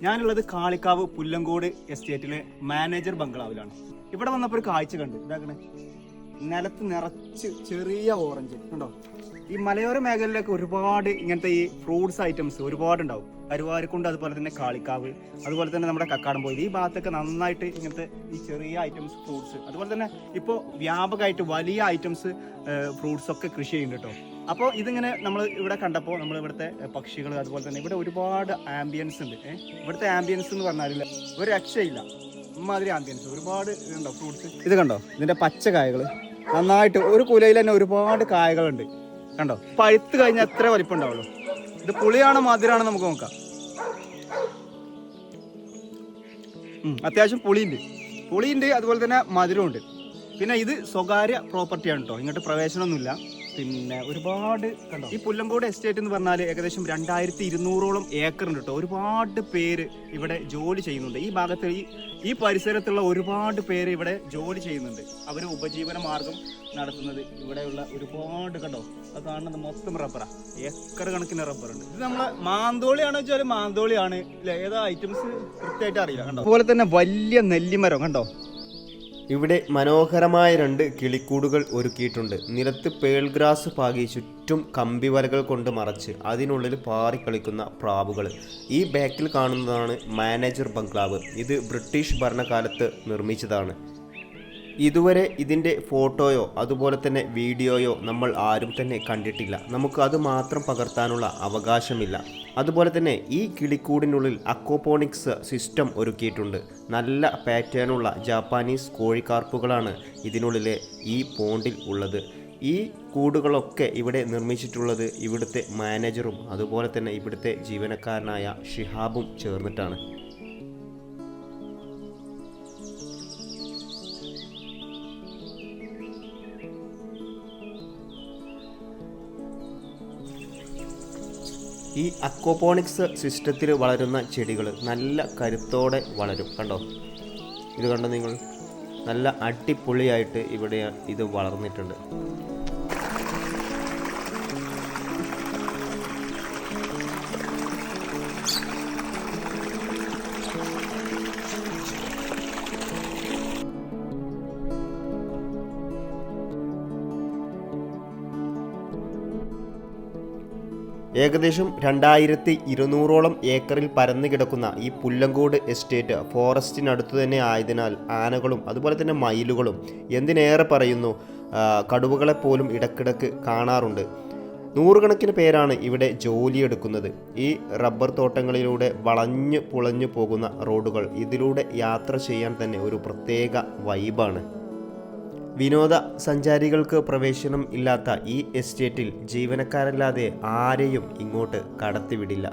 ഞാനുള്ളത് കാളിക്കാവ് പുല്ലങ്കോട് എസ്റ്റേറ്റിലെ മാനേജർ ബംഗ്ലാവിലാണ്. ഇവിടെ വന്നപ്പോൾ ഒരു കാഴ്ച കണ്ടു. ഇതാക്കണേ നിലത്ത് നിറച്ച് ചെറിയ ഓറഞ്ച്. കണ്ടോ? ഈ മലയോര മേഖലയിലൊക്കെ ഒരുപാട് ഇങ്ങനത്തെ ഈ ഫ്രൂട്ട്സ് ഐറ്റംസ് ഒരുപാട് ഉണ്ടാവും കരുവാരിക്കുണ്ട് അതുപോലെ തന്നെ കാളിക്കാവ് അതുപോലെ തന്നെ നമ്മുടെ കക്കാടം പോയി ഈ ഭാഗത്തൊക്കെ നന്നായിട്ട് ഇങ്ങനത്തെ ഈ ചെറിയ ഐറ്റംസ് ഫ്രൂട്ട്സ്. അതുപോലെ തന്നെ ഇപ്പോൾ വ്യാപകമായിട്ട് വലിയ ഐറ്റംസ് ഫ്രൂട്ട്സ് ഒക്കെ കൃഷി ചെയ്യുന്നുണ്ട് കേട്ടോ. അപ്പോൾ ഇതിങ്ങനെ നമ്മൾ ഇവിടെ കണ്ടപ്പോൾ നമ്മൾ ഇവിടുത്തെ പക്ഷികൾ അതുപോലെ തന്നെ ഇവിടെ ഒരുപാട് ആംബിയൻസ് ഉണ്ട്? ഇവിടുത്തെ ആംബിയൻസ് എന്ന് പറഞ്ഞാൽ ഒരു രക്ഷയില്ല. ഇമാതിരി ആംബിയൻസ് ഒരുപാട് ഇതുണ്ടോ ഫ്രൂട്ട്സ്? ഇത് കണ്ടോ? ഇതിന്റെ പച്ച കായകൾ നന്നായിട്ട് ഒരു കുലയിൽ തന്നെ ഒരുപാട് കായകളുണ്ട്. കണ്ടോ? പഴുത്ത് കഴിഞ്ഞാൽ എത്ര വലിപ്പം ഉണ്ടാവുള്ളൂ ഇത് പുളിയാണോ മധുരാണോ നമുക്ക് നോക്കാം. അത്യാവശ്യം പുളിയുണ്ട്. പുളിയുണ്ട് അതുപോലെ തന്നെ മധുരമുണ്ട് പിന്നെ ഇത് സ്വകാര്യ പ്രോപ്പർട്ടിയാണ് കേട്ടോ ഇങ്ങോട്ട് പ്രവേശനമൊന്നുമില്ല. പിന്നെ ഒരുപാട് കണ്ടോ? ഈ പുല്ലങ്കോട് എസ്റ്റേറ്റ് എന്ന് പറഞ്ഞാൽ ഏകദേശം രണ്ടായിരത്തി ഇരുന്നൂറോളം ഏക്കർ ഉണ്ട് കേട്ടോ ഒരുപാട് പേര് ഇവിടെ ജോലി ചെയ്യുന്നുണ്ട്. ഈ ഭാഗത്ത് ഈ ഈ പരിസരത്തുള്ള ഒരുപാട് പേര് ഇവിടെ ജോലി ചെയ്യുന്നുണ്ട്. അവർ ഉപജീവന മാർഗം നടത്തുന്നത് ഇവിടെയുള്ള ഒരുപാട് കണ്ടോ? അത് കാണുന്നത് മൊത്തം റബ്ബറാ. ഏക്കർ കണക്കിന് റബ്ബറുണ്ട്. ഇത് നമ്മളെ മാന്തോളിയാണോ വെച്ചാൽ മാന്തോളിയാണ്. ഏതാ ഐറ്റംസ് കൃത്യമായിട്ട് അറിയില്ല കണ്ടോ? അതുപോലെ തന്നെ വലിയ നെല്ലിമരം കണ്ടോ? ഇവിടെ മനോഹരമായ രണ്ട് കിളിക്കൂടുകൾ ഒരുക്കിയിട്ടുണ്ട്. നിലത്ത് പേൾഗ്രാസ് പാകി ചുറ്റും കമ്പിവലകൾ കൊണ്ട് മറച്ച് അതിനുള്ളിൽ പാറി കളിക്കുന്ന പ്രാവുകൾ. ഈ ബാക്കിൽ കാണുന്നതാണ് മാനേജർ ബംഗ്ലാവ്. ഇത് ബ്രിട്ടീഷ് ഭരണകാലത്ത് നിർമ്മിച്ചതാണ്. ഇതുവരെ ഇതിന്റെ ഫോട്ടോയോ അതുപോലെ തന്നെ വീഡിയോയോ നമ്മൾ ആരും തന്നെ കണ്ടിട്ടില്ല. നമുക്ക് അത് മാത്രം പകർത്താനുള്ള അവകാശമില്ല. അതുപോലെ തന്നെ ഈ കിളിക്കൂടിനുള്ളിൽ അക്കോപോണിക്സ് സിസ്റ്റം ഒരുക്കിയിട്ടുണ്ട്. നല്ല പാറ്റേണുള്ള ജാപ്പാനീസ് കോഴിക്കാർപ്പുകളാണ് ഇതിനുള്ളിലെ ഈ പോണ്ടിൽ ഉള്ളത്. ഈ കൂടുകളൊക്കെ ഇവിടെ നിർമ്മിച്ചിട്ടുള്ളത് ഇവിടുത്തെ മാനേജറും അതുപോലെ തന്നെ ഇവിടുത്തെ ജീവനക്കാരനായ ഷിഹാബും ചേർന്നിട്ടാണ്. ഈ അക്വപോണിക്സ് സിസ്റ്റത്തിൽ വളരുന്ന ചെടികൾ നല്ല കരുത്തോടെ വളരും. കണ്ടോ? ഇത് കണ്ടോ നിങ്ങൾ? നല്ല അടിപൊളിയായിട്ട് ഇവിടെ ഇത് വളർന്നിട്ടുണ്ട്. ഏകദേശം രണ്ടായിരത്തി ഇരുന്നൂറോളം ഏക്കറിൽ പരന്നു കിടക്കുന്ന ഈ പുല്ലങ്കോട് എസ്റ്റേറ്റ് ഫോറസ്റ്റിനടുത്തു തന്നെ ആയതിനാൽ ആനകളും അതുപോലെ തന്നെ മയിലുകളും എന്തിനേറെ പറയുന്നു കടുവകളെ പോലും ഇടക്കിടക്ക് കാണാറുണ്ട്. നൂറുകണക്കിന് പേരാണ് ഇവിടെ ജോലിയെടുക്കുന്നത് ഈ റബ്ബർ തോട്ടങ്ങളിലൂടെ വളഞ്ഞു പുളഞ്ഞു പോകുന്ന റോഡുകൾ ഇതിലൂടെ യാത്ര ചെയ്യാൻ തന്നെ ഒരു പ്രത്യേക വൈബാണ്. വിനോദ സഞ്ചാരികൾക്ക് പ്രവേശനം ഇല്ലാത്ത ഈ എസ്റ്റേറ്റിൽ ജീവനക്കാരല്ലാതെ ആരെയും ഇങ്ങോട്ട് കടത്തിവിടില്ല.